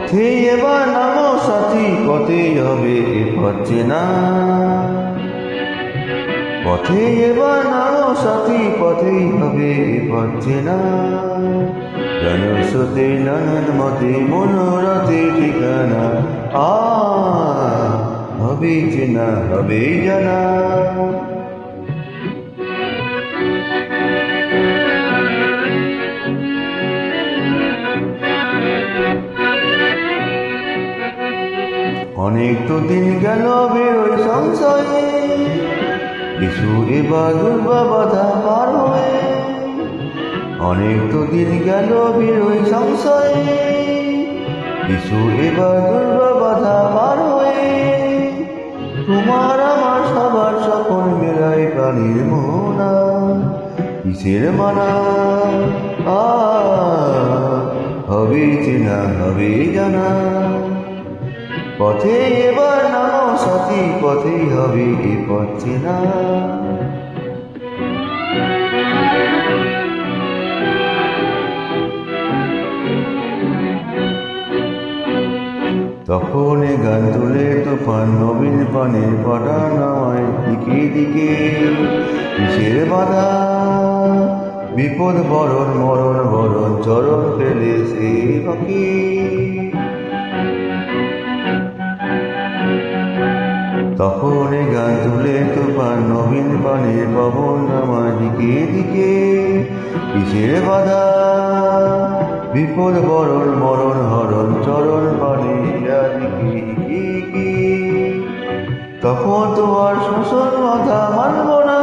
পথে এবার নামো সাথী, পথে হবে এ পথে না পথে এবার নামো সাথী পথেই হবে এ পথে না জনস্রোতে নানান মতে মনোরথে ঠিকানা, আ, হবে চেনা, হবে জানা। অনেক তো দিন গেল বেরোয় সংশয়ে। কিছু এবার বাধা পার হয়ে। অনেক তো দিন গেল বেরোয় সংশয়ে। কিছু এবার বাধা পার হয়ে। তোমার আমার সবার সকল মেলায় প্রাণীর মোনা কিসের মানা? আ, হবে চেনা হবে জানা। পথে এবার নামো সাথী পথেই হবে এ পথে না তখন গান তুলে তুফান, নবীন পানের পাটা নামায় দিকে দিকে। কিসের বাধা? বিপদ বরণ, মরণ বরণ, চরণ ফেলে সে পাখি তখন গান তুলে তুফান নবীন পানের পবন নামায় দিকে দিকে? কিসের বাধা? বিপদ বরণ, মরণ, হরণ, চরণ পানে তখন তোমার শোষণ বাধা মানব না।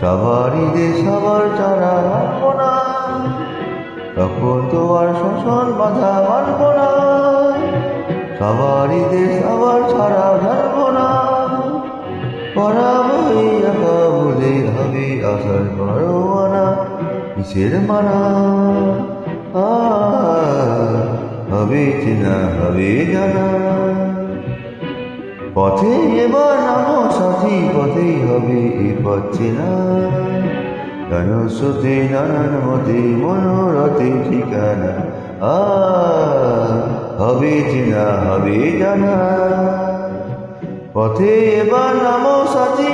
সবারই যে সবার চারা সবারই যে আবার ছাড়া ধরব না। পড়াবো একা বলে হবে আসার পরোয়ানা। কিসের আ, হবে চেনা হবে জানা। পথে এবার নামো সাথী পথেই হবে এ পথ চেনা। কেন স্রোতে নানান মতে মনোরথে ঠিকানা। হবে চিনা হবে জানা। পথে এবার নামো সাথী